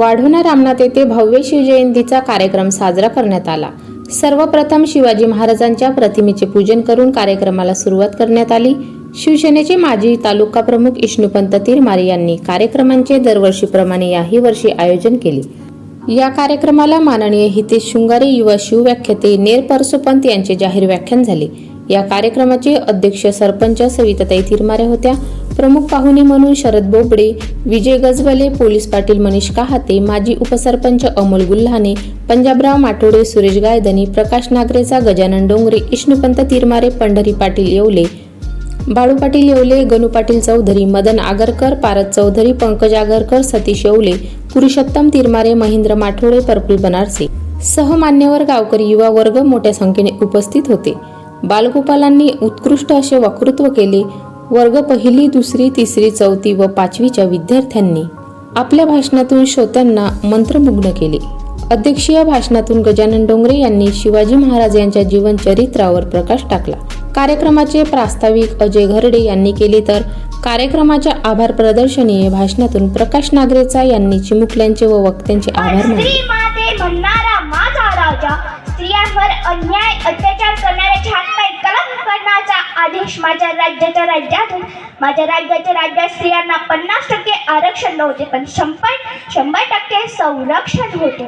वाढोणा रामनाथ येथे भव्य शिवजयंतीचा कार्यक्रम साजरा करण्यात आला. सर्वप्रथम शिवाजी महाराजांच्या प्रतिमेचे पूजन करून कार्यक्रमाला सुरुवात करण्यात आली. शिवसेनेचे माजी तालुका प्रमुख इष्णुपंत तिरमारे यांनी कार्यक्रमांचे दरवर्षीप्रमाणे याही वर्षी आयोजन केले. या कार्यक्रमाला माननीय हितेश शृंगारे युवा शिवव्याख्याते नेर परसोपंत यांचे जाहीर व्याख्यान झाले. या कार्यक्रमाचे अध्यक्ष सरपंच सविताताई तिरमारे होत्या. प्रमुख पाहुणे म्हणून शरद बोबडे विजय गजबले पोलीस पाटील मनीष काहाते माजी उपसरपंच अमोल गुल्हाने पंजाबराव माठोडे सुरेश गायदनी प्रकाश नागरेचा गजानन डोंगरे इष्णुपंत तिरमारे पंढरी पाटील येवले बाळू पाटील येवले गणू पाटील चौधरी मदन आगरकर पारद चौधरी पंकज आगरकर सतीश येवले पुरुषोत्तम तिरमारे महेंद्र माठोडे पर्पल बनारसे. सह मान्यवर गावकरी युवा वर्ग मोठ्या संख्येने उपस्थित होते. बालगोपालांनी उत्कृष्ट असे वक्तृत्व केले. वर्ग पहिली दुसरी तिसरी चौथी व पाचवीच्या विद्यार्थ्यांनी आपल्या भाषणातून श्रोत्यांना मंत्रमुग्ध केले. अध्यक्षीय भाषणातून गजानन डोंगरे यांनी शिवाजी महाराज यांच्या जीवनचरित्रावर प्रकाश टाकला. कार्यक्रमाचे प्रास्ताविक अजय घरडे यांनी केले तर कार्यक्रमाच्या आभार प्रदर्शनीय भाषणातून प्रकाश नागरेचा यांनी चिमुकल्यांचे व वक्त्यांचे आभार मानले. संरक्षण होते.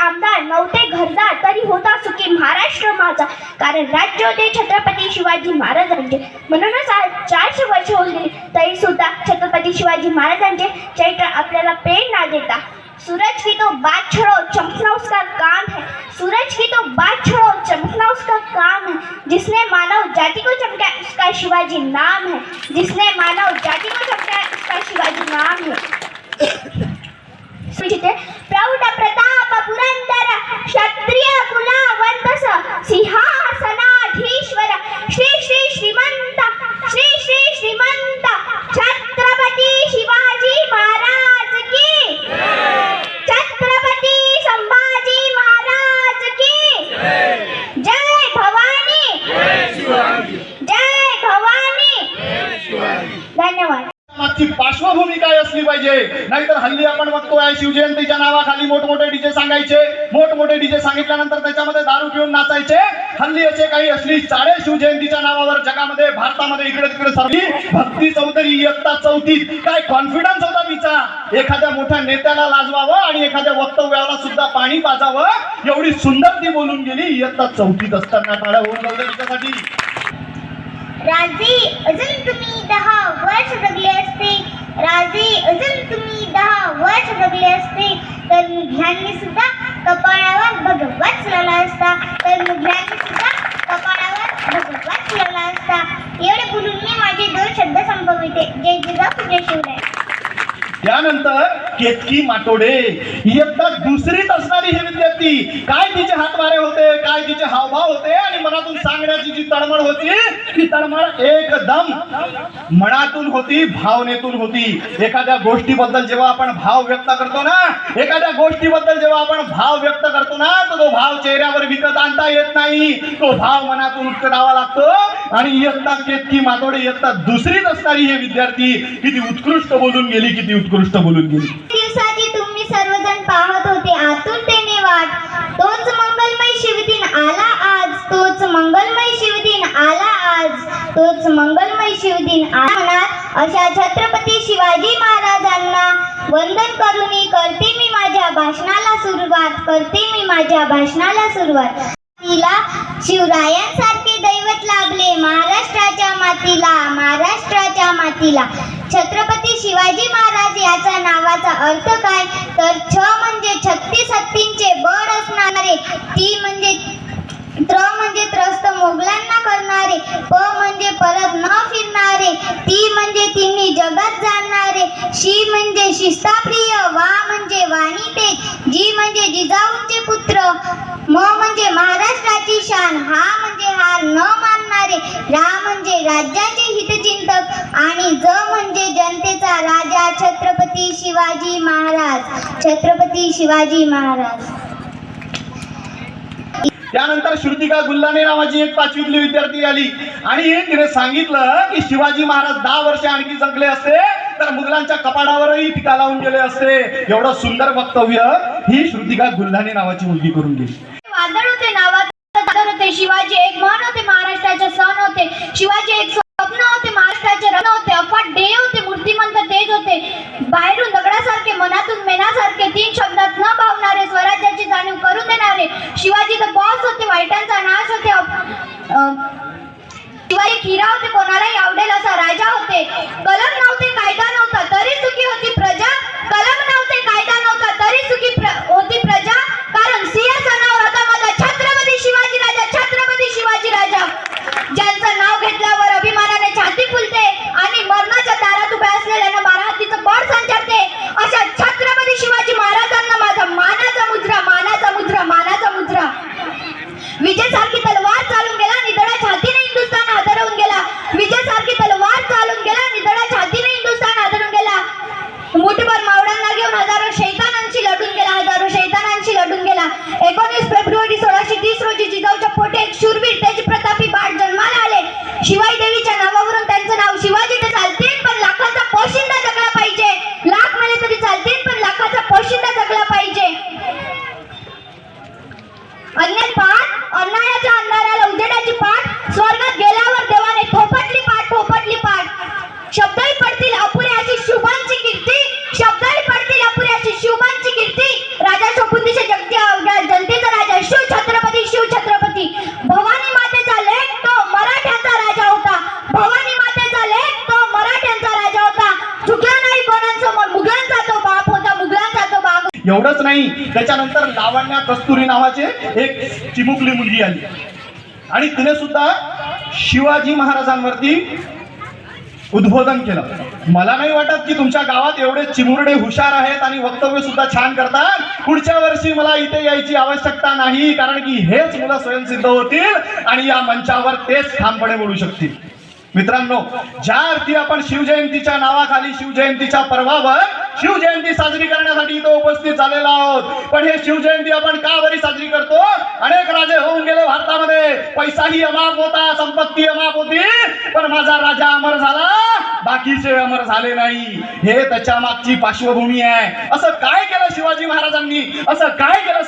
आमदार घरदार, तरी होता सुखी महाराष्ट्र माझा. कारण राज्य होते छत्रपती शिवाजी महाराजांचे. म्हणूनच आज चारशे वर्ष गेली तरी सुद्धा छत्रपती शिवाजी महाराजांचे चैत्र आपल्याला प्रेरणा देता सूरज की तो बात छोड़ो चमकना उसका काम है. सूरज की तो बात छोड़ो चमकना उसका काम है. जिसने मानव शिवाजी नाम है जिसने मानव जाति को चमकाया उसका शिवाजी नाम है सुचिते प्रौढ प्रताप पुरंदर क्षत्रिय कुलावंतस सिंहासनाधीश्वर श्री श्री श्रीमंत श्री श्री श्रीमंत छत्रपती शिवाजी महाराज की छत्रपती संभाजी महाराज की जय भवानी जय भवानी धन्यवाद मागची पार्श्वभूमी काय असली पाहिजे नाहीतर हल्ली आपण बघतोय शिवजयंतीच्या नावाखाली मोठमोठे डीजे सांगायचे मोठमोठे डीजे सांगितल्यानंतर त्याच्यामध्ये दारू पिऊन नाचायचे. हल्ली असे काही असली चाळे शिवजयंतीच्या नावावर जगामध्ये भारतामध्ये इकडे तिकडे सरली. भक्ती चौधरी इयत्ता चौथीत काय कॉन्फिडन्स होता तिचा? एखाद्या मोठ्या नेत्याला लाजवावं आणि एखाद्या वक्तव्याला सुद्धा पाणी पाजावं? एवढी सुंदर ती बोलून गेली. इयत्ता चौथीत असताना काळा होऊन जाऊ तिच्यासाठी. राजे अजून तुम्ही दहा वर्ष जगले असते. राजे अजून तुम्ही दहा वर्ष जगले असते. तर मुघ्यांनी सुद्धा कपाळावर भगवत चुरला असता. तर मुघ्यांनी सुद्धा कपाळावर भगवत चुरला असता. एवढे बोलून मी माझे दोन शब्द संपविते. जय जिजाऊ जय शिवराय. त्यानंतर केतकी माटोडे. इयत्ता दुसरीत असणारी ही विद्यार्थी. काय तिचे हातवारे होते काय तिचे हावभाव होते आणि मनातून सांगण्याची जी तळमळ होती ती तळमळ एकदम मनातून होती भावनेतून होती. एखाद्या गोष्टीबद्दल जेव्हा आपण भाव व्यक्त करतो ना एखाद्या गोष्टीबद्दल जेव्हा आपण भाव व्यक्त करतो ना तर तो भाव चेहऱ्यावर विकत आणता येत नाही. तो भाव मनातून उत्कटावा लागतो. आणि इयत्ता केतकी मातोडे इयत्ता दुसरीत असणारी हे विद्यार्थी किती उत्कृष्ट बोलून गेली किती उत्कृष्ट बोलून गेली. तोच मंगलमय शिवदिन आला अशा छत्रपती शिवाजी महाराजांना वंदन करून करते मी माझ्या भाषणाला सुरुवात करते मी माझ्या भाषणाला सुरुवात. तिला शिवरायांसारखे दैवत लाभले महाराष्ट्राच्या मातीला महाराष्ट्राच्या मातीला. छत्रपती शिवाजी महाराज याचा नावाचा अर्थ काय? तर छ म्हणजे छत्तीस हत्तींचे बळ असणारे ती म्हणजे त्र म्हणजे त्रस्त मोगलांना करणारे प म्हणजे परत न फिरणारे ती म्हणजे तिन्ही जगत जाणणारे शी म्हणजे शिस्ताप्रिय वा म्हणजे वाणी ते जी म्हणजे जिजाऊंचे पुत्र म म्हणजे महाराष्ट्राची शान हा म्हणजे हार न मानणारे रा म्हणजे राज्याचे हितचिंतक आणि ज म्हणजे जनतेचा राजा छत्रपती शिवाजी महाराज छत्रपती शिवाजी महाराज. त्यानंतर श्रुतिका गुल्लाने नावाची एक पाचवीतली विद्यार्थी आली. आणि तिने सांगितलं की शिवाजी महाराज दहा वर्ष आणखी जगले असते तर मुघलांच्या कपाडावरही टीका लावून गेले असते. एवढं सुंदर वक्तव्य ही श्रुतिका गुल्लाने नावाची मुलगी करून गेली वादळ होते नावात होते. शिवाजी एक मन होते महाराष्ट्राचे सण होते. शिवाजी एक स्वप्न होते महाराष्ट्राचे रण होते. अफाट ध्येय होते मूर्तिमंत तेज होते. बाहेरून दगडासारखे मनातून मेनासारखे तीन शब्दात न भावणारे स्वराज्याची जाणीव करून देणारे शिवाजी तर बॉस नाश होते अप- अं, खिरा होते कोणालाही आवडेल असा राजा होते. कलम नव्हते कायदा नव्हता तरी सुखी होती प्रजा. कलम नव्हते कायदा नव्हता तरी सुखी होती त्याच्यानंतर लावण्या कस्तुरी नावाचे एक चिमुकली मुलगी आली. आणि तिने सुद्धा शिवाजी महाराजांवरती उद्बोधन केलं. मला नाही वाटत की तुमच्या गावात एवढे चिमुरडे हुशार आहेत आणि वक्तव्य सुद्धा छान करतात. पुढच्या वर्षी मला इथे यायची आवश्यकता नाही कारण की हेच मुलं स्वयंसिद्ध होतील आणि या मंचावर तेच ठामपणे बोलू शकतील. मित्रांनो ज्या अर्थी आपण शिवजयंतीच्या नावाखाली शिवजयंतीच्या पर्वावर शिवजयंती साजरी करण्यासाठी इथं उपस्थित झालेलो आहोत. पण हे शिवजयंती आपण का बरी साजरी करतो? अनेक राजे होऊन गेले भारतामध्ये. पैसाही अमाप होता संपत्ती अमाप होती. पण माझा राजा अमर झाला बाकीचे अमर झाले नाही. हे त्याच्या मागची पार्श्वभूमी आहे. असं काय केलं शिवाजी महाराजांनी? असं काय केलं